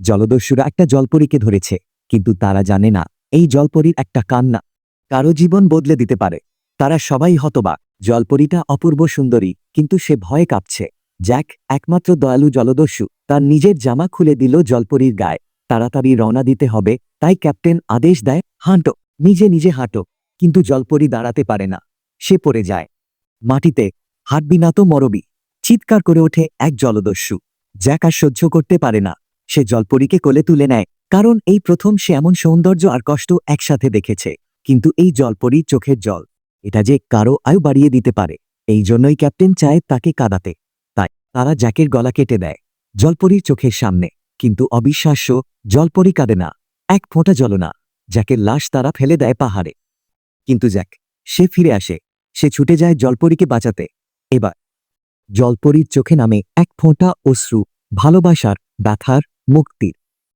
জলদস্যুরা একটা জলপরীকে ধরেছে, কিন্তু তারা জানে না, এই জলপরীর একটা কান্না। কারও জীবন বদলে দিতে পারে। তারা সবাই হতবাক। জলপরীটা অপূর্ব সুন্দরী, কিন্তু সে ভয়ে কাঁপছে। জ্যাক, একমাত্র দয়ালু জলদস্যু, তার নিজের জামা খুলে দিল জলপরীর গায়ে। তাড়াতাড়ি রওনা দিতে হবে, তাই ক্যাপ্টেন আদেশ দেয়, হাঁটো, নিজে নিজে হাঁটো। কিন্তু জলপরী দাঁড়াতে পারে না। সে পড়ে যায়। মাটিতে হাঁটবি না তো মরবি। চিৎকার করে ওঠে এক জলদস্যু। জ্যাক আর সহ্য করতে পারে না। সে জলপরীকে কোলে তুলে নেয়, কারণ এই প্রথম সে এমন সৌন্দর্য আর কষ্ট একসাথে দেখেছে। কিন্তু এই জলপরী চোখের জল, এটা যে কারও আয়ু বাড়িয়ে দিতে পারে, এই জন্যই ক্যাপ্টেন চায় তাকে কাঁদাতে। তাই তারা জ্যাকের গলা কেটে দেয় জলপরীর চোখের সামনে। কিন্তু অবিশ্বাস্য, জলপরী কাঁদে না, এক ফোঁটা জল না, জ্যাকের লাশ তারা ফেলে দেয় পাহাড়ে। কিন্তু জ্যাক, সে ফিরে আসে, সে ছুটে যায় জলপরীকে বাঁচাতে। এবার জলপরীর চোখে নামে এক ফোঁটা অশ্রু, ভালোবাসার, ব্যথার মুক্তির।